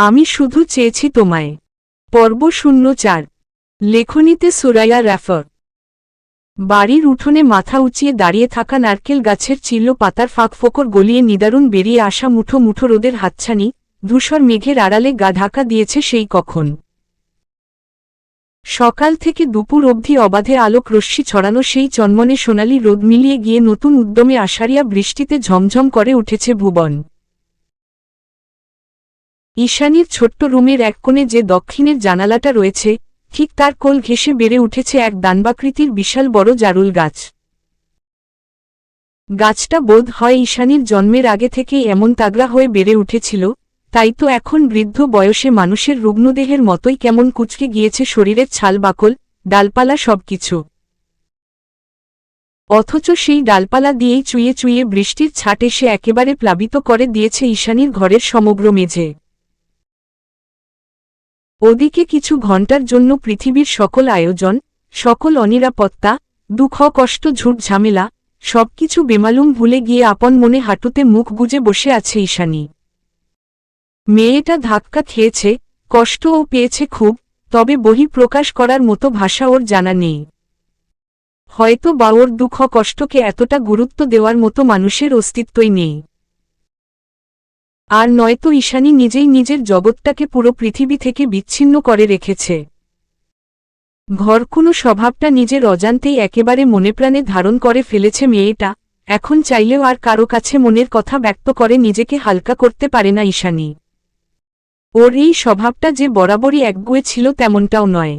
আমি শুধু চেয়েছি তোমায়। পর্ব শূন্য চার। লেখনীতে সুরাইয়া র্যাফর বাড়ির উঠোনে মাথা উঁচিয়ে দাঁড়িয়ে থাকা নারকেল গাছের চিল্ল পাতার ফাঁক ফোকর গলিয়ে নিদারুণ বেরিয়ে আসা মুঠো মুঠো রোদের হাতছানি, ধূসর মেঘের আড়ালে গা ঢাকা দিয়েছে সেই কখন। সকাল থেকে দুপুর অবধি অবাধে আলোক রশ্মি ছড়ানো সেই চন্মনে সোনালি রোদ মিলিয়ে গিয়ে নতুন উদ্যমে আষাঢ়িয়া বৃষ্টিতে ঝমঝম করে উঠেছে ভুবন। ঈশানীর ছোট্ট রুমের এক কোণে যে দক্ষিণের জানালাটা রয়েছে, ঠিক তার কোল ঘেঁষে বেড়ে উঠেছে এক দানবাকৃতির বিশাল বড় জারুল গাছ। গাছটা বোধ হয় ঈশানীর জন্মের আগে থেকেই এমন তাগড়া হয়ে বেড়ে উঠেছিল, তাই তো এখন বৃদ্ধ বয়সে মানুষের রুগ্নদেহের মতোই কেমন কুচকে গিয়েছে শরীরের ছাল, বাকল, ডালপালা সবকিছু। অথচ সেই ডালপালা দিয়েই চুইয়ে চুইয়ে বৃষ্টির ছাট এসে একেবারে প্লাবিত করে দিয়েছে ঈশানীর ঘরের সমগ্র মেঝে। ওদিকে কিছু ঘণ্টার জন্য পৃথিবীর সকল আয়োজন, সকল অনিরাপত্তা, দুঃখ, কষ্ট, ঝুট, ঝামেলা, সবকিছু বেমালুম ভুলে গিয়ে আপন মনে হাঁটুতে মুখ গুজে বসে আছে ঈশানী। মেয়েটা ধাক্কা খেয়েছে কষ্টও পেয়েছে খুব, তবে বহি প্রকাশ করার মতো ভাষা ওর জানা নেই। হয়তো বা ওর দুঃখ, কষ্টকে এতটা গুরুত্ব দেওয়ার মতো মানুষের অস্তিত্বই নেই। আর নয়তো ঈশানী নিজেই নিজের জগৎটাকে পুরো পৃথিবী থেকে বিচ্ছিন্ন করে রেখেছে। ঘর কোনো স্বভাবটা নিজের অজান্তেই একেবারে মনেপ্রাণে ধারণ করে ফেলেছে মেয়েটা, এখন চাইলেও আর কারও কাছে মনের কথা ব্যক্ত করে নিজেকে হালকা করতে পারে না ঈশানী। ওর এই স্বভাবটা যে বরাবরই একগুয়ে ছিল তেমনটাও নয়।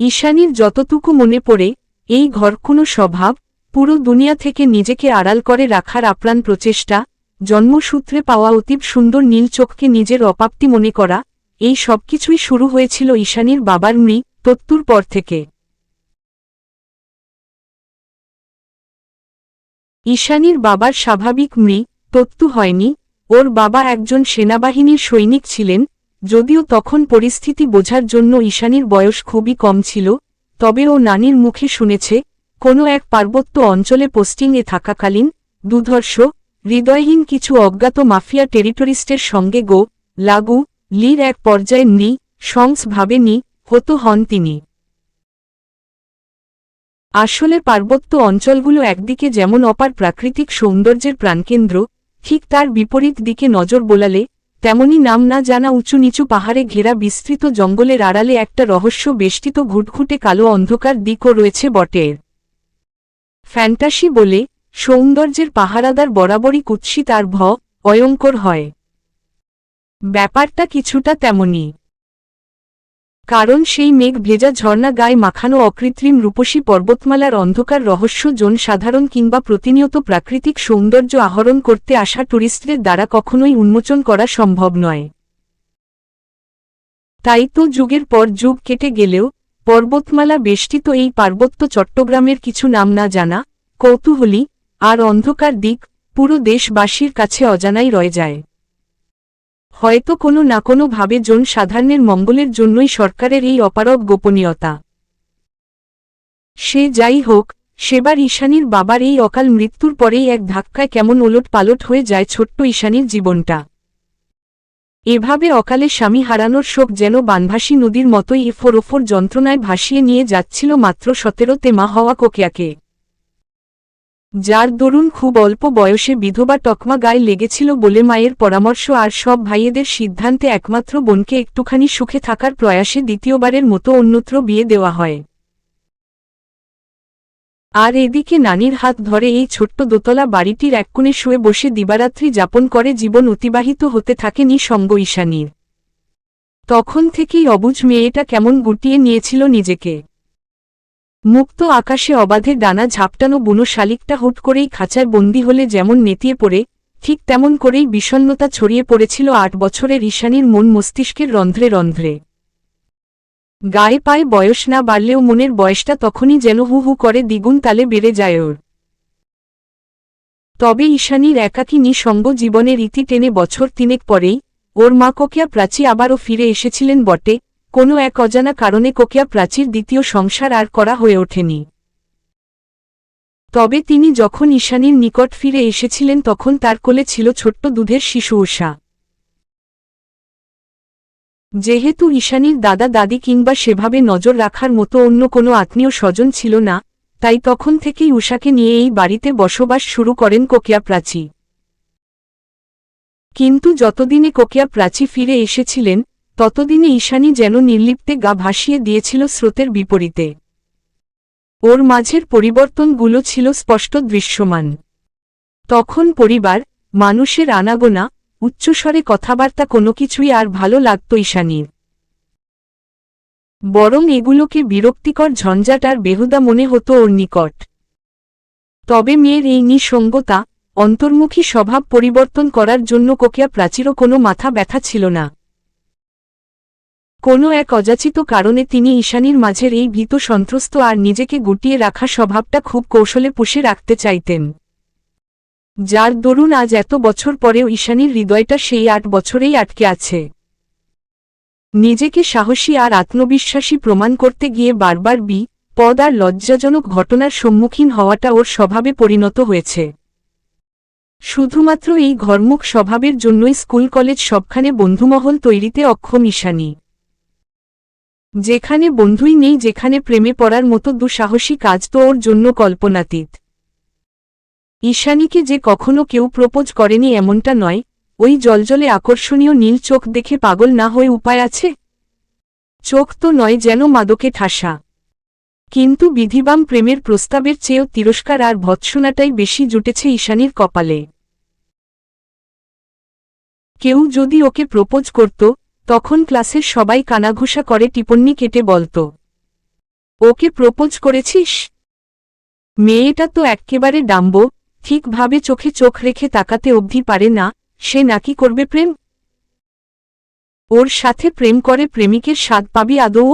ঈশানীর যতটুকু মনে পড়ে, এই ঘর কোনো স্বভাব পুরো দুনিয়া থেকে নিজেকে আড়াল করে রাখার আপ্রাণ প্রচেষ্টা জন্মসূত্রে পাওয়া অতীব সুন্দর নীল চোখকে নিজের অপাপ্তি মনে করা, এই সবকিছুই শুরু হয়েছিল ঈশানীর বাবার মৃ তত্তুর পর থেকে। ঈশানীর বাবার স্বাভাবিক মৃ তত্তু হয়নি, ওর বাবা একজন সেনাবাহিনীর সৈনিক ছিলেন, যদিও তখন পরিস্থিতি বোঝার জন্য ঈশানীর বয়স খুবই কম ছিল, তবে ও নানির মুখে শুনেছে, কোনো এক পার্বত্য অঞ্চলে পোস্টিংয়ে থাকাকালীন দুধর্ষ হৃদয়হীন কিছু অজ্ঞাত মাফিয়া টেরিটরিস্টের সঙ্গে গো, লাগু, লির এক পর্যায়ে নি, সংস ভাবে নি, হতো হন তিনি। আসলে পার্বত্য অঞ্চলগুলো একদিকে যেমন অপার প্রাকৃতিক সৌন্দর্যের প্রাণকেন্দ্র, ঠিক তার বিপরীত দিকে নজর বোলালে, তেমনি নাম না জানা উঁচু নিচু পাহাড়ে ঘেরা বিস্তৃত জঙ্গলের আড়ালে একটা রহস্য বেষ্টিত ঘুটঘুটে কালো অন্ধকার দিকও রয়েছে বটের। ফ্যান্টাসি বলে সৌন্দর্যের পাহারাদার বরাবরই কুৎসিত আর ভ অয়ঙ্কর হয়। ব্যাপারটা কিছুটা তেমনি কারণ সেই মেঘ ভেজা ঝর্ণা গায়ে মাখানো অকৃত্রিম রূপসী পর্বতমালার অন্ধকার রহস্য জন সাধারণ কিংবা প্রতিনিয়ত প্রাকৃতিক সৌন্দর্য আহরণ করতে আসা টুরিস্টদের দ্বারা কখনোই উন্মোচন করা সম্ভব নয়। তাই তো যুগের পর যুগ কেটে গেলেও পর্বতমালা বেষ্টিত এই পার্বত্য চট্টগ্রামের কিছু নাম না জানা, কৌতূহলী আর অন্ধকার দিক পুরো দেশবাসীর কাছে অজানাই রয়ে যায়। হয়তো কোনো না কোনো ভাবে জন সাধারণের মঙ্গলের জন্যই সরকারের এই অপারগ গোপনীয়তা। সে যাই হোক, সেবার ঈশানীর বাবার এই অকাল মৃত্যুর পরেই এক ধাক্কায় কেমন ওলট পালট হয়ে যায় ছোট্ট ঈশানীর জীবনটা। এভাবে অকালে স্বামী হারানোর শোক যেন বানভাসী নদীর মতোই এফোর ওফোর যন্ত্রণায় ভাসিয়ে নিয়ে যাচ্ছিল মাত্র সতেরোতে মা হওয়া কোকিয়াকে। যার দরুন খুব অল্প বয়সে বিধবা টকমা গায়ে লেগেছিল বলে মায়ের পরামর্শ আর সব ভাইয়েদের সিদ্ধান্তে একমাত্র বোনকে একটুখানি সুখে থাকার প্রয়াসে দ্বিতীয়বারের মতো অন্যত্র বিয়ে দেওয়া হয়। আর এদিকে নানির হাত ধরে এই ছোট্ট দোতলা বাড়িটির এককোণে শুয়ে বসে দিবারাত্রি যাপন করে জীবন অতিবাহিত হতে থাকে নিঃসঙ্গ ঈশানীর। তখন থেকেই অবুজ মেয়েটা কেমন গুটিয়ে নিয়েছিল নিজেকে। মুক্ত আকাশে অবাধে ডানা ঝাপটানো বুনো শালিকটা হুট করেই খাঁচার বন্দি হলে যেমন নেতিয়ে পড়ে, ঠিক তেমন করেই বিষণ্নতা ছড়িয়ে পড়েছিল আট বছরের ঈশানীর মন মস্তিষ্কের রন্ধ্রে রন্ধ্রে। গায়ে পায়ে বয়স না বাড়লেও মনের বয়সটা তখনই যেন হু হু করে দ্বিগুণ তালে বেড়ে যায় ওর। তবে ঈশানীর একাকী নিঃসঙ্গ জীবনের ইতি টেনে বছর তিনেক পরেই, ওর মা কোকিয়া প্রাচী আবারও ফিরে এসেছিলেন বটে কোনো এক অজানা কারণে কোকিয়া প্রাচীর দ্বিতীয় সংসার আর করা হয়ে ওঠেনি। তবে তিনি যখন ঈশানীর নিকট ফিরে এসেছিলেন তখন তার কোলে ছিল ছোট্ট দুধের শিশু উষা যেহেতু ঈশানীর দাদা, দাদি কিংবা সেভাবে নজর রাখার মতো অন্য কোনো আত্মীয় স্বজন ছিল না, তাই তখন থেকেই উষাকে নিয়ে এই বাড়িতে বসবাস শুরু করেন কোকিয়া প্রাচী। কিন্তু যতদিনে কোকিয়া প্রাচী ফিরে এসেছিলেন ততদিনে ঈশানী যেন নির্লিপ্তে গা ভাসিয়ে দিয়েছিল স্রোতের বিপরীতে। ওর মাঝের পরিবর্তনগুলো ছিল স্পষ্ট দৃশ্যমান। তখন পরিবার, মানুষের আনাগোনা, উচ্চস্বরে কথাবার্তা কোনো কিছুই আর ভালো লাগত ঈশানীর। বরং এগুলোকে বিরক্তিকর ঝঞ্ঝাট আর বেহুদা মনে হতো ওর নিকট। তবে মেয়ের এই নিঃসঙ্গতা, অন্তর্মুখী স্বভাব পরিবর্তন করার জন্য কোকিয়া প্রাচীরও কোনো মাথা ব্যথা ছিল না। কোনো এক অযাচিত কারণে তিনি ঈশানীর মাঝের এই ভীত সন্ত্রস্ত আর নিজেকে গুটিয়ে রাখা স্বভাবটা খুব কৌশলে পুষে রাখতে চাইতেন। যার দরুন আজ এত বছর পরেও ঈশানীর হৃদয়টা সেই আট বছরেই আটকে আছে। নিজেকে সাহসী আর আত্মবিশ্বাসী প্রমাণ করতে গিয়ে বারবার বি, পদ আর লজ্জাজনক ঘটনার সম্মুখীন হওয়াটা ওর স্বভাবে পরিণত হয়েছে। শুধুমাত্র এই ঘরমুখ স্বভাবের জন্যই স্কুল কলেজ সবখানে বন্ধুমহল তৈরিতে অক্ষম ঈশানী। যেখানে বন্ধুই নেই, যেখানে প্রেমে পড়ার মতো দুঃসাহসী কাজ তো ওর জন্য কল্পনাতীত। ঈশানীকে যে কখনো কেউ প্রপোজ করেনি এমনটা নয়, ওই জলজলে আকর্ষণীয় নীল চোখ দেখে পাগল না হয়ে উপায় আছে? চোখ তো নয় যেন মাদকে ঠাসা। কিন্তু বিধিবাম প্রেমের প্রস্তাবের চেয়েও তিরস্কার আর ভৎসনাটাই বেশি জুটেছে ঈশানীর কপালে। কেউ যদি ওকে প্রপোজ করত তখন ক্লাসের সবাই কানাঘুষা করে টিপন্নি কেটে বলত, ওকে প্রপোজ করেছিস? মেয়েটা তো এক্কেবারে ডাম্ব, ঠিকভাবে চোখে চোখ রেখে তাকাতে অবধি পারে না, সে নাকি করবে প্রেম? ওর সাথে প্রেম করে প্রেমিকের স্বাদ পাবি আদৌ?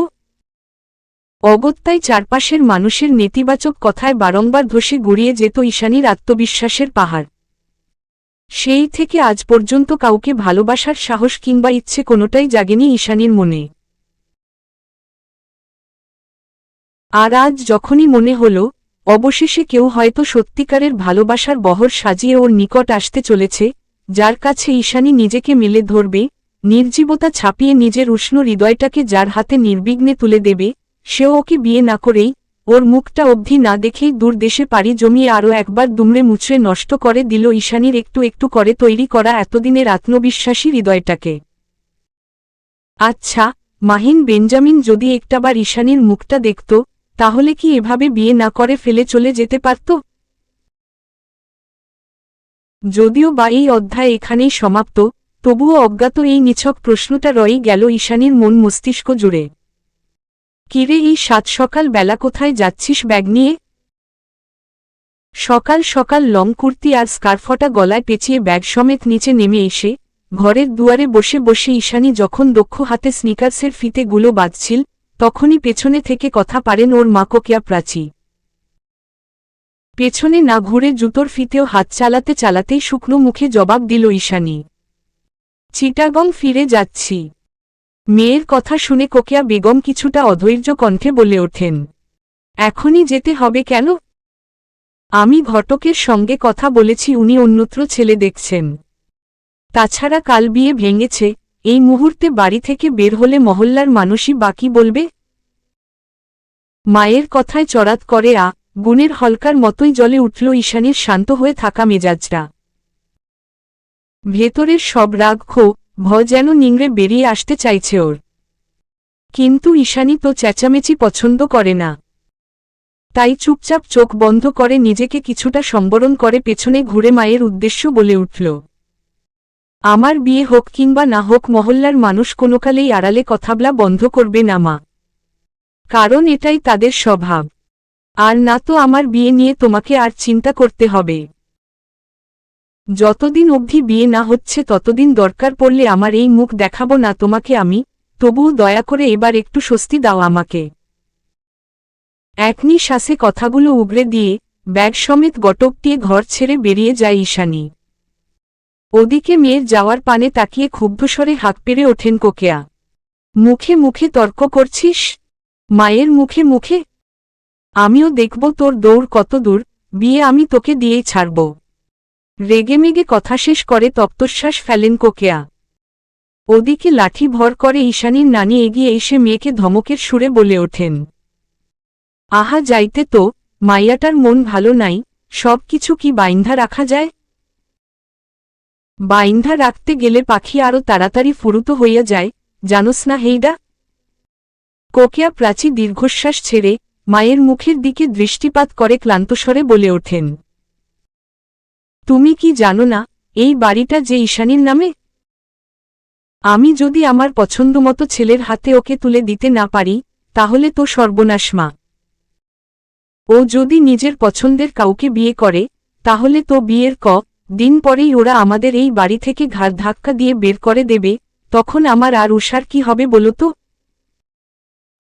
অগত্যায় চারপাশের মানুষের নেতিবাচক কথায় বারংবার ধসে গড়িয়ে যেত ঈশানীর আত্মবিশ্বাসের পাহাড়। সেই থেকে আজ পর্যন্ত কাউকে ভালোবাসার সাহস কিংবা ইচ্ছে কোনোটাই জাগেনি ঈশানীর মনে। আর আজ যখনই মনে হল, অবশেষে কেউ হয়তো সত্যিকারের ভালোবাসার বহর সাজিয়ে ওর নিকট আসতে চলেছে, যার কাছে ঈশানী নিজেকে মেলে ধরবে, নির্জীবতা ছাপিয়ে নিজের উষ্ণ হৃদয়টাকে যার হাতে নির্বিঘ্নে তুলে দেবে, সেও ওকে বিয়ে না করেই ওর মুখটা অবধি না দেখেই দূর দেশে পাড়ি জমিয়ে আরও একবার দুমড়ে মুচড়ে নষ্ট করে দিল ঈশানীর একটু একটু করে তৈরি করা এতদিনের আত্মবিশ্বাসী হৃদয়টাকে। আচ্ছা মাহিন বেঞ্জামিন যদি একটাবার ঈশানীর মুখটা দেখত, তাহলে কি এভাবে বিয়ে না করে ফেলে চলে যেতে পারত? যদিও বা এই অধ্যায় এখানেই সমাপ্ত, তবুও অজ্ঞাত এই নিছক প্রশ্নটা রয়েই গেল ঈশানীর মন মস্তিষ্ক জুড়ে। কিরে এই সাত সকাল বেলা কোথায় যাচ্ছিস ব্যাগ নিয়ে? সকাল সকাল লং কুর্তি আর স্কার্ফটা গলায় পেঁচিয়ে ব্যাগ সমেত নিচে নেমে এসে, ঘরের দুয়ারে বসে বসে ঈশানী যখন দক্ষ হাতে স্নিকার্সের ফিতেগুলো বাঁধছিল, তখনই পেছনে থেকে কথা পারেন ওর মা কোকিয়া প্রাচী। পেছনে না ঘুরে জুতোর ফিতেও হাত চালাতে চালাতেই শুকনো মুখে জবাব দিল ঈশানী। চিটাগং ফিরে যাচ্ছি। মেয়ের কথা শুনে কোকিয়া বেগম কিছুটা অধৈর্য কণ্ঠে বলে ওঠেন, এখনই যেতে হবে কেন? আমি ঘটকের সঙ্গে কথা বলেছি, উনি অন্যত্র ছেলে দেখছেন। তাছাড়া কাল বিয়ে ভেঙেছে, এই মুহূর্তে বাড়ি থেকে বের হলে মহল্লার মানুষই বাকি বলবে? মায়ের কথায় চড়াত করে আ, গুণের হলকার মতোই জলে উঠল ঈশানীর শান্ত হয়ে থাকা মেজাজটা। ভেতরের সব রাগ খো ভ যেন নিংড়ে বেরিয়ে আসতে চাইছে ওর। কিন্তু ঈশানী তো চেঁচামেচি পছন্দ করে না। তাই চুপচাপ চোখ বন্ধ করে নিজেকে কিছুটা সম্বরণ করে পেছনে ঘুরে মায়ের উদ্দেশ্য বলে উঠল, আমার বিয়ে হোক কিংবা না হোক মহল্লার মানুষ কোনোকালেই আড়ালে কথাবলা বন্ধ করবে না মা। কারণ এটাই তাদের স্বভাব। আর না তো আমার বিয়ে নিয়ে তোমাকে আর চিন্তা করতে হবে। যতদিন অবধি বিয়ে না হচ্ছে ততদিন দরকার পড়লে আমার এই মুখ দেখাবো না তোমাকে আমি, তবুও দয়া করে এবার একটু স্বস্তি দাও আমাকে। একনি শ্বাসে কথাগুলো উগড়ে দিয়ে, ব্যাগ সমেত গটকটিয়ে ঘর ছেড়ে বেরিয়ে যায় ঈশানী। ওদিকে মেয়ের যাওয়ার পানে তাকিয়ে ক্ষুব্ধস্বরে হাঁক পেরে ওঠেন কোকেয়া। মুখে মুখে তর্ক করছিস? মায়ের মুখে মুখে? আমিও দেখব তোর দৌড় কত দূর, বিয়ে আমি তোকে দিয়েই ছাড়ব। রেগেমেগে কথা শেষ করে তপ্তশ্বাস ফেলেন কোকেয়া। ওদিকে লাঠি ভর করে ঈশানীর নানি এগিয়ে এসে মেয়েকে ধমকের সুরে বলে ওঠেন। আহা যাইতে তো, মাইয়াটার মন ভালো নাই, সব কিছু কি বাইন্ধা রাখা যায়? বাইন্ধা রাখতে গেলে পাখি আরও তাড়াতাড়ি ফুরুত হইয়া যায়, জানোস না হেইডা? কোকিয়া প্রাচী দীর্ঘশ্বাস ছেড়ে মায়ের মুখের দিকে দৃষ্টিপাত করে ক্লান্তস্বরে বলে ওঠেন। তুমি কি জানো না, এই বাড়িটা যে ঈশানীর নামে? আমি যদি আমার পছন্দমতো ছেলের হাতে ওকে তুলে দিতে না পারি, তাহলে তো সর্বনাশ মা। ও যদি নিজের পছন্দের কাউকে বিয়ে করে, তাহলে তো বিয়ের ক, দিন পরেই ওরা আমাদের এই বাড়ি থেকে ঘাড় ধাক্কা দিয়ে বের করে দেবে, তখন আমার আর উষার কি হবে বলো তো?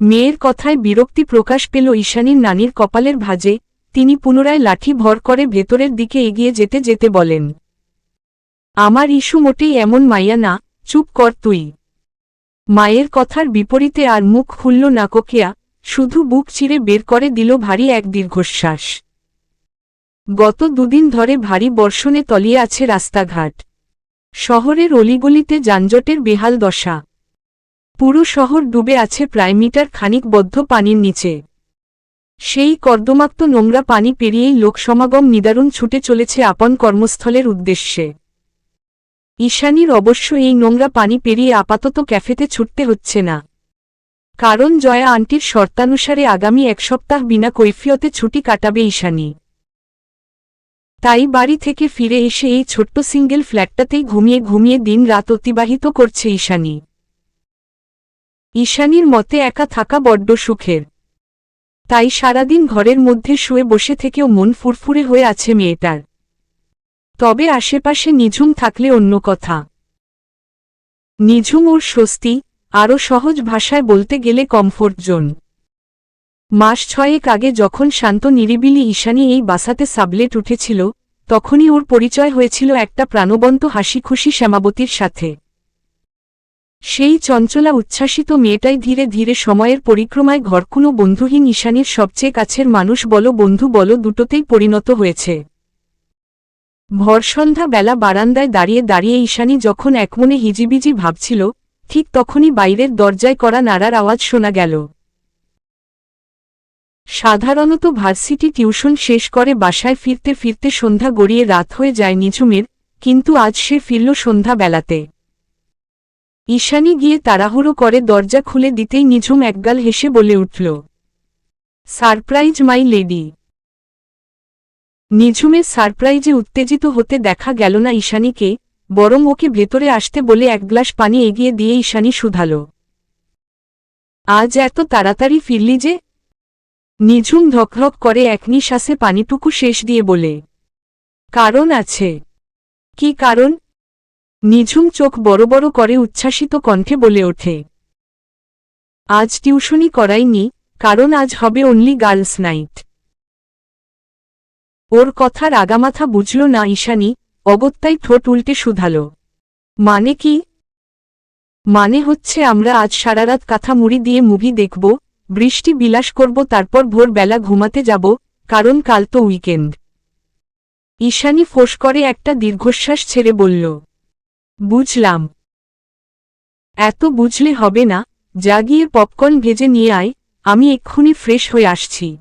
মেয়ের কথায় বিরক্তি প্রকাশ পেল ঈশানীর নানির কপালের ভাজে তিনি পুনরায় লাঠি ভর করে ভেতরের দিকে এগিয়ে যেতে যেতে বলেন, আমার ইস্যু মোটেই এমন মাইয়া না, চুপ কর তুই। মায়ের কথার বিপরীতে আর মুখ খুলল না কোকিয়া, শুধু বুক চিরে বের করে দিল ভারী এক দীর্ঘশ্বাস। গত দুদিন ধরে ভারী বর্ষণে তলিয়ে আছে রাস্তাঘাট। শহরের অলিগলিতে যানজটের বেহাল দশা। পুরো শহর ডুবে আছে প্রায় মিটার খানিক বদ্ধ পানির নিচে। সেই কর্দমাক্ত নোংরা পানি পেরিয়েই লোকসমাগম নিদারুণ ছুটে চলেছে আপন কর্মস্থলের উদ্দেশ্যে। ঈশানীর অবশ্য এই নোংরা পানি পেরিয়ে আপাতত ক্যাফেতে ছুটতে হচ্ছে না। কারণ জয়া আন্টির শর্তানুসারে আগামী এক সপ্তাহ বিনা কৈফিয়তে ছুটি কাটাবে ঈশানী। তাই বাড়ি থেকে ফিরে এসে এই ছোট্ট সিঙ্গেল ফ্ল্যাটটাতেই ঘুমিয়ে ঘুমিয়ে দিন রাত অতিবাহিত করছে ঈশানী। ঈশানীর মতে একা থাকা বড্ড সুখের। তাই সারাদিন ঘরের মধ্যে শুয়ে বসে থেকেও মন ফুরফুরে হয়ে আছে মেয়েটার। তবে আশেপাশে নিঝুম থাকলে অন্য কথা। নিঝুম ওর স্বস্তি, আরও সহজ ভাষায় বলতে গেলে কমফোর্ট জোন মাস ছয়েক আগে যখন শান্ত নিরিবিলি ঈশানী এই বাসাতে সাবলেট উঠেছিল, তখনই ওর পরিচয় হয়েছিল একটা প্রাণবন্ত হাসিখুশি শ্যামাবতীর সাথে। সেই চঞ্চলা উচ্ছ্বাসিত মেয়েটাই ধীরে ধীরে সময়ের পরিক্রমায় ঘরকুনো বন্ধুহীন ঈশানীর সবচেয়ে কাছের মানুষ বলো বন্ধু বলো দুটোতেই পরিণত হয়েছে। ভরসন্ধ্যা বেলা বারান্দায় দাঁড়িয়ে দাঁড়িয়ে ঈশানী যখন একমনে হিজিবিজি ভাবছিল, ঠিক তখনই বাইরের দরজায় করা নাড়ার আওয়াজ শোনা গেল। সাধারণত ভার্সিটি টিউশন শেষ করে বাসায় ফিরতে ফিরতে সন্ধ্যা গড়িয়ে রাত হয়ে যায় নিঝুমের, কিন্তু আজ সে ফিরল সন্ধ্যা বেলাতে। ঈশানী গিয়ে তাড়াহুড়ো করে দরজা খুলে দিতেই নিঝুম একগাল হেসে বলে উঠল, সারপ্রাইজ, মাই লেডি! নিঝুমের সারপ্রাইজে উত্তেজিত হতে দেখা গেল না ঈশানীকে, বরং ওকে ভেতরে আসতে বলে এক গ্লাস পানি এগিয়ে দিয়ে ঈশানী শুধাল, আজ এত তাড়াতাড়ি ফিরলি যে? নিঝুম ধকধক করে এক নিঃশ্বাসে পানিটুকু শেষ দিয়ে বলে, কারণ আছে। কি কারণ? নিঝুম চোখ বড় বড় করে উচ্ছ্বাসিত কণ্ঠে বলে ওঠে। আজ টিউশনি করাইনি, কারণ আজ হবে অনলি গার্লস নাইট ওর কথার আগামাথা বুঝল না ঈশানি, অগত্যাই ঠোঁট উল্টে শুধাল। মানে কি? মানে হচ্ছে আমরা আজ সারারাত কাঁথা মুড়ি দিয়ে মুভি দেখব, বৃষ্টি বিলাস করব, তারপর ভোরবেলা ঘুমাতে যাব, কারণ কাল তো উইকেন্ড ঈশানি ফোঁস করে একটা দীর্ঘশ্বাস ছেড়ে বলল বুঝলাম। এত বুঝলে হবে না যা গিয়ে পপকর্ন ভেজে নিয়ে আয়, আমি এক্ষুনি ফ্রেশ হয়ে আসছি।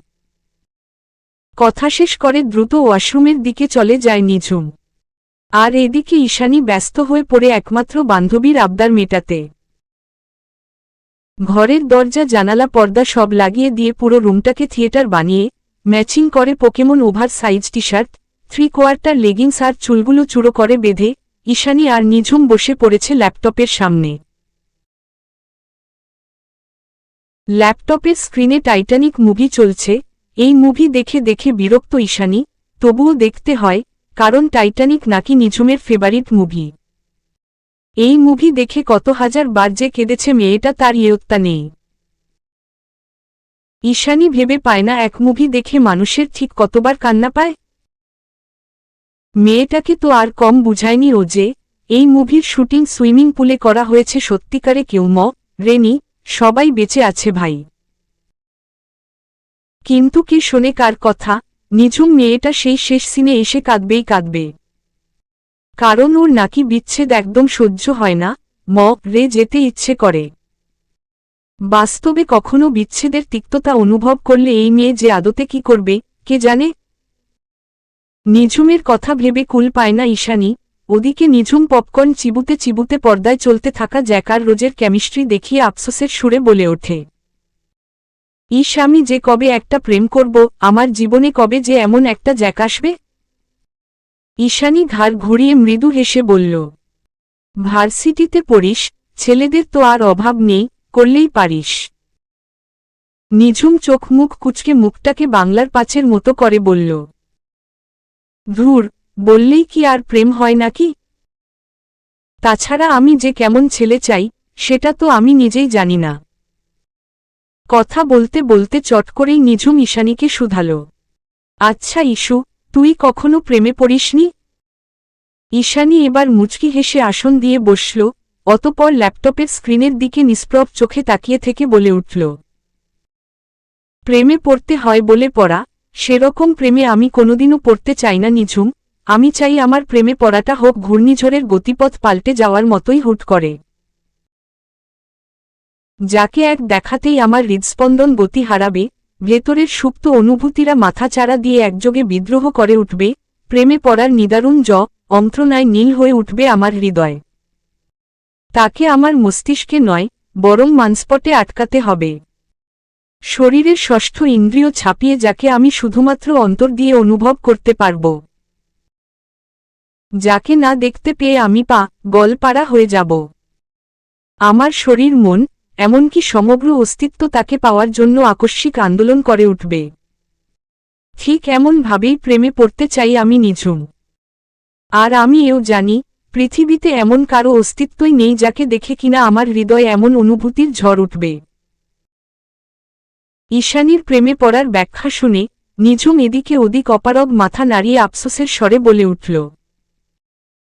কথা শেষ করে দ্রুত ওয়াশরুমের দিকে চলে যায় নিঝুম। আর এদিকে ঈশানী ব্যস্ত হয়ে পড়ে একমাত্র বান্ধবীর আবদার মেটাতে। ঘরের দরজা, জানালা, পর্দা সব লাগিয়ে দিয়ে পুরো রুমটাকে থিয়েটার বানিয়ে, ম্যাচিং করে Pokemon over size T shirt three quarter leggings আর চুলগুলো চুড়ো করে বেঁধে ঈশানী আর নিঝুম বসে পড়েছে ল্যাপটপের সামনে। ল্যাপটপের স্ক্রিনে টাইটানিক মুভি চলছে, এই মুভি দেখে দেখে বিরক্ত ঈশানী, তবুও দেখতে হয়, কারণ টাইটানিক নাকি নিঝুমের ফেভারিট মুভি। এই মুভি দেখে কত হাজার বার যে কেঁদেছে মেয়েটা তার ইয়ত্তা নেই। ঈশানী ভেবে পায় না, এক মুভি দেখে মানুষের ঠিক কতবার কান্না পায়? মেয়েটাকে তো আর কম বুঝায়নি ও যে, এই মুভির শুটিং সুইমিং পুলে করা হয়েছে সত্যিকারে কেউ ম, রেনি, সবাই বেঁচে আছে ভাই। কিন্তু কি শোনে কার কথা, নিঝুম মেয়েটা সেই শেষ সিনে এসে কাঁদবেই কাঁদবে। কারণ ওর নাকি বিচ্ছেদ একদম সহ্য হয় না, ম, রে যেতে ইচ্ছে করে। বাস্তবে কখনো বিচ্ছেদের তিক্ততা অনুভব করলে এই মেয়ে যে আদতে কি করবে, কে জানে নিঝুমের কথা ভেবে কুল পায় না ঈশানী, ওদিকে নিঝুম পপকর্ন চিবুতে চিবুতে পর্দায় চলতে থাকা জ্যাকার রোজের কেমিস্ট্রি দেখিয়ে আফসোসের সুরে বলে ওঠে। ইস আমি যে কবে একটা প্রেম করব, আমার জীবনে কবে যে এমন একটা জ্যাক আসবে? ঈশানী ঘাড় ঘুরিয়ে মৃদু হেসে বলল, ভার্সিটিতে পড়িস, ছেলেদের তো আর অভাব নেই, করলেই পারিস। নিঝুম চোখ মুখ কুচকে মুখটাকে বাংলার পাঁচের মতো করে বলল ধুর, বললেই কি আর প্রেম হয় নাকি? তাছাড়া আমি যে কেমন ছেলে চাই, সেটা তো আমি নিজেই জানি না। কথা বলতে বলতে চট করেই নিঝুম ঈশানীকে শুধাল। আচ্ছা ইস্যু তুই কখনো প্রেমে পড়িসনি? ঈশানী এবার মুচকি হেসে আসন দিয়ে বসল, অতপর ল্যাপটপের স্ক্রিনের দিকে নিষ্প্রভ চোখে তাকিয়ে থেকে বলে উঠল। প্রেমে পড়তে হয় বলে পড়া সেরকম প্রেমে আমি কোনোদিনও পড়তে চাই না, নিঝুম। আমি চাই আমার প্রেমে পড়াটা হোক, ঘূর্ণিঝড়ের গতিপথ পাল্টে যাওয়ার মতোই হুট করে। যাকে এক দেখাতেই আমার হৃদস্পন্দন গতি হারাবে, ভেতরের সুপ্ত অনুভূতিরা মাথাচাড়া দিয়ে একযোগে বিদ্রোহ করে উঠবে, প্রেমে পড়ার নিদারুণ জ, অন্ত্রণায় নীল হয়ে উঠবে আমার হৃদয়। তাকে আমার মস্তিষ্কে নয়, বরং মানস্পটে আটকাতে হবে। শরীরের ষষ্ঠ ইন্দ্রিয় ছাপিয়ে যাকে আমি শুধুমাত্র অন্তর দিয়ে অনুভব করতে পারব। যাকে না দেখতে পেয়ে আমি পা, গলপাড়া হয়ে যাব। আমার শরীর মন, এমনকি সমগ্র অস্তিত্ব তাকে পাওয়ার জন্য আকস্মিক আন্দোলন করে উঠবে। ঠিক এমনভাবেই প্রেমে পড়তে চাই আমি নিঝুম আর আমি এও জানি, পৃথিবীতে এমন কারও অস্তিত্বই নেই যাকে দেখে কিনা আমার হৃদয় এমন অনুভূতির ঝড় উঠবে। ঈশানীর প্রেমে পড়ার ব্যাখ্যা শুনে নিঝুম এদিকে ওদিক অপারগ মাথা নাড়িয়ে আফসোসের স্বরে বলে উঠল,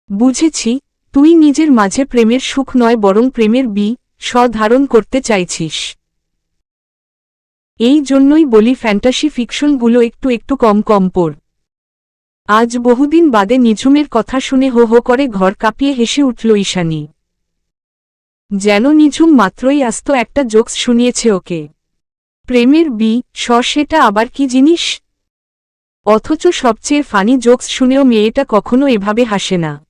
বুঝেছি, তুই নিজের মাঝে প্রেমের সুখ নয়, বরং প্রেমের বি স্বধারণ করতে চাইছিস। এই জন্যই বলি ফ্যান্টাসি ফিকশনগুলো একটু একটু কম কম পড়। আজ বহুদিন বাদে নিঝুমের কথা শুনে হো হো করে ঘর কাঁপিয়ে হেসে উঠল ঈশানী। যেন নিঝুম মাত্রই আস্ত একটা জোকস শুনিয়েছে ওকে। প্রেমের বি, স, সেটা আবার কি জিনিস? অথচ সবচেয়ে ফানি জোকস শুনেও মেয়েটা কখনো এভাবে হাসে না।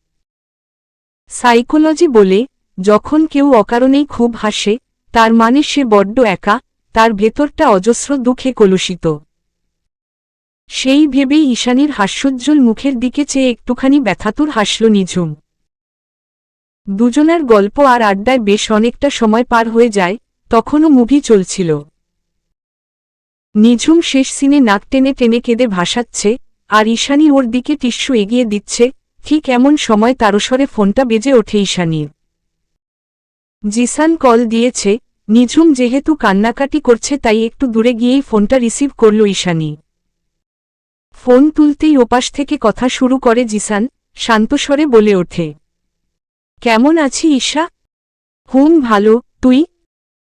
সাইকোলজি বলে, যখন কেউ অকারণেই খুব হাসে, তার মানে সে বড্ড একা, তার ভেতরটা অজস্র দুঃখে কলুষিত। সেই ভেবেই ঈশানীর হাস্যোজ্জ্বল মুখের দিকে চেয়ে একটুখানি ব্যথাতুর হাসল নিঝুম। দুজনার গল্প আর আড্ডায় বেশ অনেকটা সময় পার হয়ে যায়, তখনও মুভি চলছিল। নিঝুম শেষ সিনে নাক টেনে টেনে কেঁদে ভাসাচ্ছে, আর ঈশানী ওর দিকে টিস্যু এগিয়ে দিচ্ছে, ঠিক এমন সময় তারস্বরে ফোনটা বেজে ওঠে ঈশানীর। জিসান কল দিয়েছে, নিঝুম যেহেতু কান্নাকাটি করছে তাই একটু দূরে গিয়েই ফোনটা রিসিভ করল ঈশানী। ফোন তুলতেই ওপাশ থেকে কথা শুরু করে জিসান, শান্তস্বরে বলে ওঠে। কেমন আছি ঈশা? হুম, ভালো, তুই?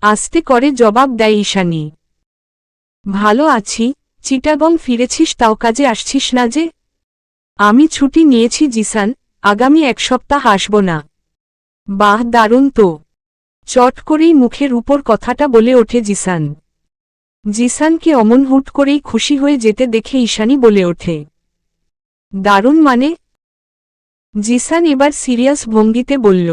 আস্তে করে জবাব দেয় ঈশানী। ভালো আছি, চিটাগং ফিরেছিস তাও কাজে আসছিস না যে? আমি ছুটি নিয়েছি জিসান, আগামী এক সপ্তাহ আসব না। বাহ, দারুণ তো। চট করেই মুখের উপর কথাটা বলে ওঠে জিসান। জিসানকে অমন হুট করেই খুশি হয়ে যেতে দেখে ঈশানি বলে ওঠে। দারুণ মানে? জিসান এবার সিরিয়াস ভঙ্গিতে বলল,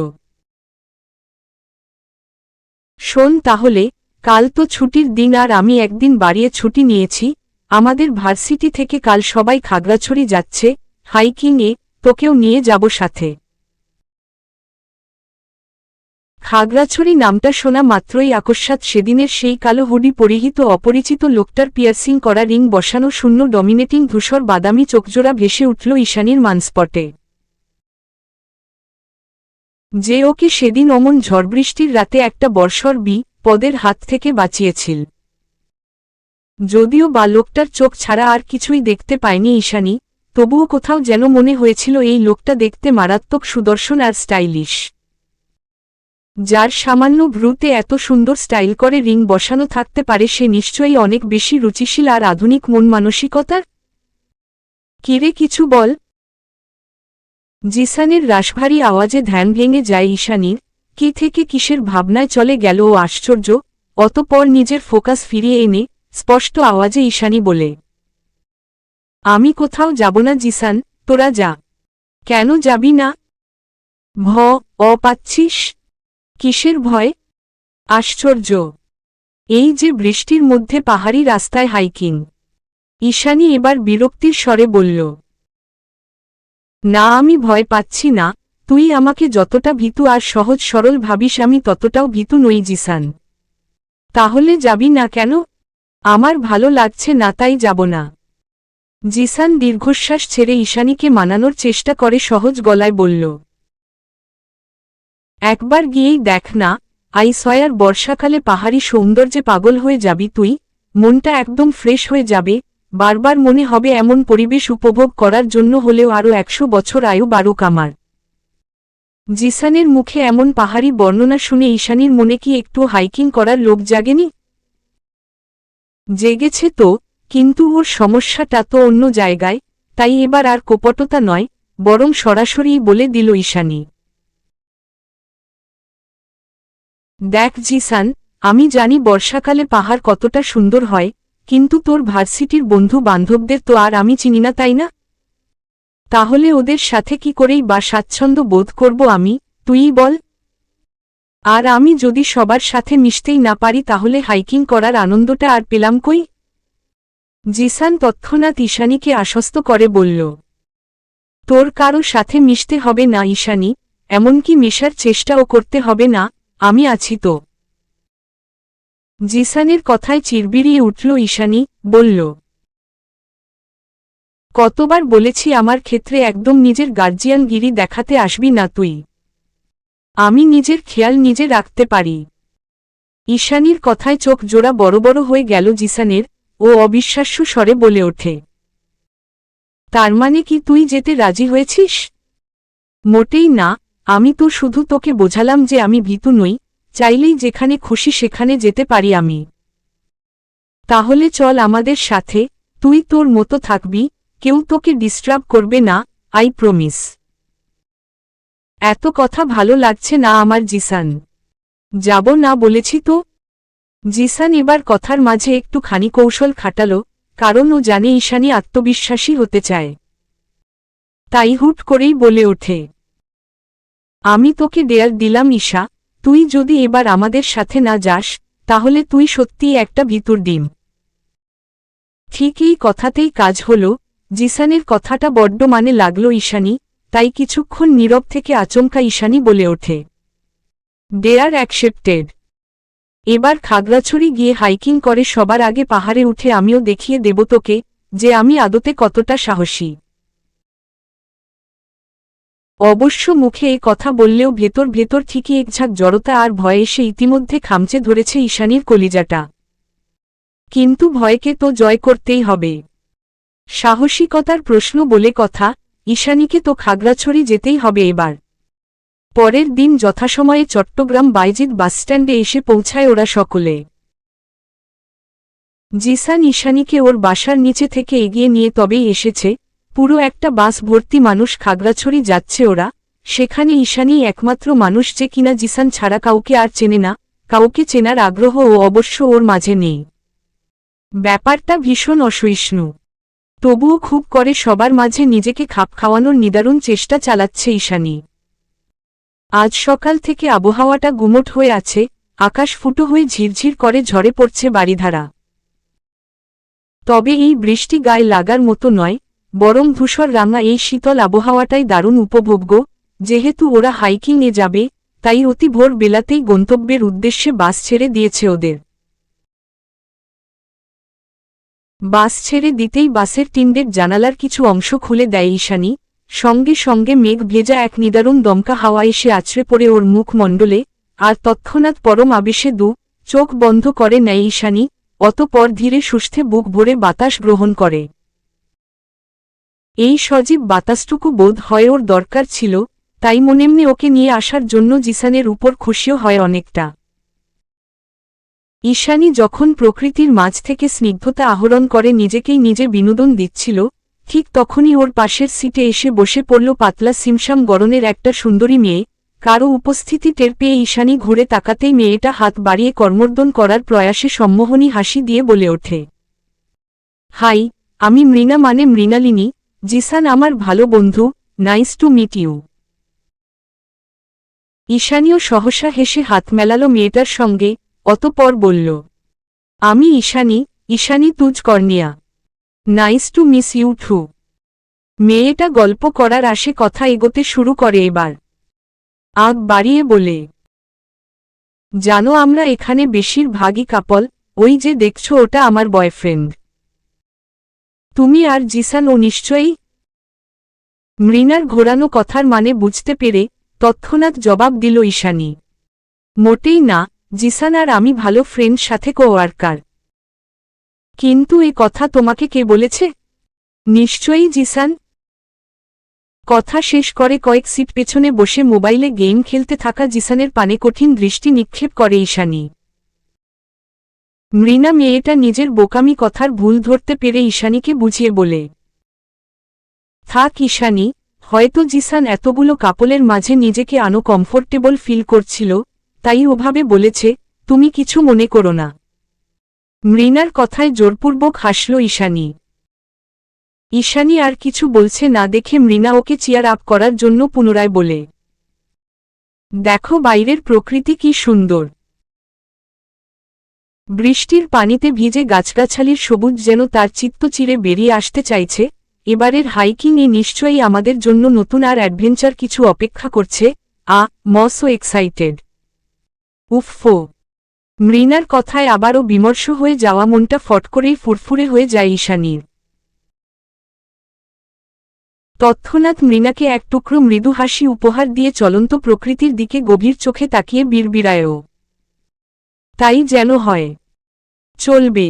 শোন তাহলে কাল তো ছুটির দিন আর আমি একদিন বাড়িয়ে ছুটি নিয়েছি, আমাদের ভার্সিটি থেকে কাল সবাই খাগড়াছড়ি যাচ্ছে, হাইকিংয়ে, তোকেও নিয়ে যাব সাথে। খাগড়াছড়ি নামটা শোনা মাত্রই আকস্মাত সেদিনের সেই কালো হুডি পরিহিত অপরিচিত লোকটার পিয়ার্সিং করা রিং বসানো শূন্য ডমিনেটিং ধূসর বাদামি চোখজোড়া ভেসে উঠল ঈশানীর মানস্পটে। যে ওকে সেদিন অমন ঝড়বৃষ্টির রাতে একটা বর্ষর বি পদের হাত থেকে বাঁচিয়েছিল। যদিও বা লোকটার চোখ ছাড়া আর কিছুই দেখতে পায়নি ঈশানী, তবুও কোথাও যেন মনে হয়েছিল এই লোকটা দেখতে মারাত্মক সুদর্শন আর স্টাইলিশ। যার সামান্য ভ্রুতে এত সুন্দর স্টাইল করে রিং বসানো থাকতে পারে সে নিশ্চয়ই অনেক বেশি রুচিশীল আর আধুনিক মন মানসিকতার। কিরে, কিছু বল? জিসানের রাশভারী আওয়াজে ধ্যান ভেঙে যায় ঈশানীর। কি থেকে কিসের ভাবনায় চলে গেল ও আশ্চর্য, অতপর নিজের ফোকাস ফিরিয়ে এনে স্পষ্ট আওয়াজে ঈশানী বলে, আমি কোথাও যাব না জিসান, তোরা যা। কেন যাবি না? ভ, অ পাচ্ছিস? কিসের ভয়? আশ্চর্য, এই যে বৃষ্টির মধ্যে পাহাড়ি রাস্তায় হাইকিং। ঈশানী এবার বিরক্তির স্বরে বলল, না, আমি ভয় পাচ্ছি না। তুই আমাকে যতটা ভীতু আর সহজ সরল ভাবিস, আমি ততটাও ভীতু নই জিসান। তাহলে যাবি না কেন? আমার ভালো লাগছে না, তাই যাব না। জিসান দীর্ঘশ্বাস ছেড়ে ঈশানীকে মানানোর চেষ্টা করে সহজ গলায় বলল, একবার গিয়েই দেখ না আইসয়ার বর্ষাকালে পাহাড়ি সৌন্দর্যে পাগল হয়ে যাবি তুই, মনটা একদম ফ্রেশ হয়ে যাবে, বারবার মনে হবে এমন পরিবেশ উপভোগ করার জন্য হলেও আরও একশো বছর আয়ু বারুক আমার। জিসানের মুখে এমন পাহাড়ি বর্ণনা শুনে ঈশানীর মনে কি একটু হাইকিং করার লোক জাগেনি? জেগেছে তো, কিন্তু ওর সমস্যাটা তো অন্য জায়গায়, তাই এবার আর কোপটতা নয়, বরং সরাসরিই বলে দিল ঈশানী। দেখ জিসান, আমি জানি বর্ষাকালে পাহাড় কতটা সুন্দর হয়, কিন্তু তোর ভার্সিটির বন্ধু বান্ধবদের তো আর আমি চিনি না, তাই না? তাহলে ওদের সাথে কি করেই বা স্বাচ্ছন্দ্য বোধ করব আমি, তুই বল। আর আমি যদি সবার সাথে মিশতেই না পারি তাহলে হাইকিং করার আনন্দটা আর পেলাম কই? জিসান তৎক্ষণাৎ ঈশানীকে আশ্বস্ত করে বলল, তোর কারও সাথে মিশতে হবে না ঈশানী, এমনকি মেশার চেষ্টাও করতে হবে না, আমি আছি তো। জিসানের কথায় চিরবিরিয়ে উঠল ঈশানী, বলল কতবার বলেছি আমার ক্ষেত্রে একদম নিজের গার্জিয়ানগিরি দেখাতে আসবি না তুই। আমি নিজের খেয়াল নিজে রাখতে পারি। ঈশানীর কথায় চোখ জোড়া বড় বড় হয়ে গেল জিসানের ও অবিশ্বাস্য স্বরে বলে ওঠে। তার মানে কি তুই যেতে রাজি হয়েছিস? মোটেই না, আমি তো শুধু তোকে বোঝালাম যে আমি ভীতু নই, চাইলেই যেখানে খুশি সেখানে যেতে পারি আমি। তাহলে চল আমাদের সাথে, তুই তোর মতো থাকবি কেউ তোকে ডিস্টার্ব করবে না আই প্রমিস এত কথা ভালো লাগছে না আমার জিসান। যাব না বলেছি তো? জিসান এবার কথার মাঝে একটু খানি কৌশল খাটাল, কারণ ও জানে ঈশানি আত্মবিশ্বাসী হতে চায়। তাই হুট করেই বলে ওঠে, আমি তোকে ডেয়ার দিলাম ঈশা, তুই যদি এবার আমাদের সাথে না যাস, তাহলে তুই সত্যিই একটা ভিতর ডিম। ঠিক এই কথাতেই কাজ হল জিসানের কথাটা বড্ড মানে লাগল ঈশানী, তাই কিছুক্ষণ নীরব থেকে আচমকা ঈশানী বলে ওঠে। ডেয়ার অ্যাকসেপ্টেড এবার খাগড়াছড়ি গিয়ে হাইকিং করে সবার আগে পাহাড়ে উঠে আমিও দেখিয়ে দেব তোকে, যে আমি আদতে কতটা সাহসী। অবশ্য মুখে এ কথা বললেও ভেতর ভেতর ঠিকই একঝাঁক জড়তা আর ভয়ে এসে ইতিমধ্যে খামচে ধরেছে ঈশানীর কলিজাটা। কিন্তু ভয়কে তো জয় করতেই হবে। সাহসিকতার প্রশ্ন বলে কথা, ঈশানীকে তো খাগড়াছড়ি যেতেই হবে এবার। পরের দিন যথাসময়ে চট্টগ্রাম বাইজিৎ বাসস্ট্যান্ডে এসে পৌঁছায় ওরা সকলে। জিসান ঈশানীকে ওর বাসার নিচে থেকে এগিয়ে নিয়ে তবেই এসেছে, পুরো একটা বাস ভর্তি মানুষ খাগড়াছড়ি যাচ্ছে ওরা, সেখানে ঈশানী একমাত্র মানুষ যে কিনা জিসান ছাড়া কাউকে আর চেনে না, কাউকে চেনার আগ্রহ ও অবশ্য ওর মাঝে নেই। ব্যাপারটা ভীষণ অসহিষ্ণু। তবুও খুব করে সবার মাঝে নিজেকে খাপ খাওয়ানোর নিদারুণ চেষ্টা চালাচ্ছে ঈশানী। আজ সকাল থেকে আবহাওয়াটা গুমট হয়ে আছে, আকাশ ফুটো হয়ে ঝিরঝির করে ঝরে পড়ছে বাড়িধারা তবে এই বৃষ্টি গায়ে লাগার মতো নয়, বরং ধূসর রাঙা এই শীতল আবহাওয়াটাই দারুণ উপভোগ্য, যেহেতু ওরা হাইকিংয়ে যাবে, তাই অতি ভোর বেলাতেই গন্তব্যের উদ্দেশ্যে বাস ছেড়ে দিয়েছে ওদের। বাস ছেড়ে দিতেই বাসের টিন্ডের জানালার কিছু অংশ খুলে দেয় ঈশানী। সঙ্গে সঙ্গে মেঘ ভেজা এক নিদারুণ দমকা হাওয়া এসে আছড়ে পড়ে ওর মুখমণ্ডলে আর তৎক্ষণাৎ পরম আবেশে দু চোখ বন্ধ করে নেয় ঈশানী, অতপর ধীরে সুস্থে বুক ভরে বাতাস গ্রহণ করে। এই সজীব বাতাসটুকু বোধ হয় ওর দরকার ছিল, তাই মনেমনে ওকে নিয়ে আসার জন্য জিসানের উপর খুশিও হয় অনেকটা। ঈশানী যখন প্রকৃতির মাঝ থেকে স্নিগ্ধতা আহরণ করে নিজেকেই নিজে বিনোদন দিচ্ছিল, ঠিক তখনই ওর পাশের সিটে এসে বসে পড়ল পাতলা সিমসাম গরনের একটা সুন্দরী মেয়ে। কারও উপস্থিতি টের পেয়ে ঈশানী ঘুরে তাকাতেই মেয়েটা হাত বাড়িয়ে কর্মর্দন করার প্রয়াসে সম্মোহনী হাসি দিয়ে বলে ওঠে, হাই, আমি মৃণা মানে মৃণালিনী, জিসান আমার ভালো বন্ধু, নাইস টু মিট ইউ। ঈশানীয় সহসা হেসে হাত মেলালো মেয়েটার সঙ্গে অতপর বলল, আমি ঈশানী ঈশানী তুজ cornea. Nice to miss you too মেয়েটা গল্প করার আসে কথা এগোতে শুরু করে এবার। আগ বাড়িয়ে বলে, জানো আমরা এখানে বেশিরভাগই কাপল ওই যে দেখছ ওটা আমার বয়ফ্রেন্ড তুমি আর জিসান ও নিশ্চয়ই? মৃণার ঘোরানো কথার মানে বুঝতে পেরে তৎক্ষণাৎ জবাব দিল ঈশানী, মোটেই না জিসান আর আমি ভালো ফ্রেন্ড সাথে কোয়ার্কার কিন্তু এ কথা তোমাকে কে বলেছে? নিশ্চয়ই জিসান। কথা শেষ করে কয়েক সিট পেছনে বসে মোবাইলে গেম খেলতে থাকা জিসানের পানে কঠিন দৃষ্টি নিক্ষেপ করে ঈশানী। মৃণা মেয়েটা নিজের বোকামি কথার ভুল ধরতে পেরে ঈশানীকে বুঝিয়ে বলে, থাক ঈশানী, হয়তো জিসান এতগুলো কাপলের মাঝে নিজেকে আনো কমফোর্টেবল ফিল করছিল তাই ওভাবে বলেছে, তুমি কিছু মনে করো না। মৃণার কথায় জোরপূর্বক হাসল ঈশানী। ঈশানী আর কিছু বলছে না দেখে মৃণা ওকে চিয়ার আপ করার জন্য পুনরায় বলে, দেখো বাইরের প্রকৃতি কি সুন্দর। বৃষ্টির পানিতে ভিজে গাছগাছালির সবুজ যেন তার চিত্ত চিরে বেরিয়ে আসতে চাইছে, এবারের হাইকিং এ নিশ্চয়ই আমাদের জন্য নতুন আর অ্যাডভেঞ্চার কিছু অপেক্ষা করছে, আ, মসো এক্সাইটেড উফফো। মৃণার কথায় আবারও বিমর্ষ হয়ে যাওয়া মনটা ফট করেই ফুরফুরে হয়ে যায় ঈশানীর। তৎক্ষণাৎ মৃণাকে এক টুকরো মৃদু হাসি উপহার দিয়ে চলন্ত প্রকৃতির দিকে গভীর চোখে তাকিয়ে বীরবিরায়ও তাই যেন হয়। চলবে।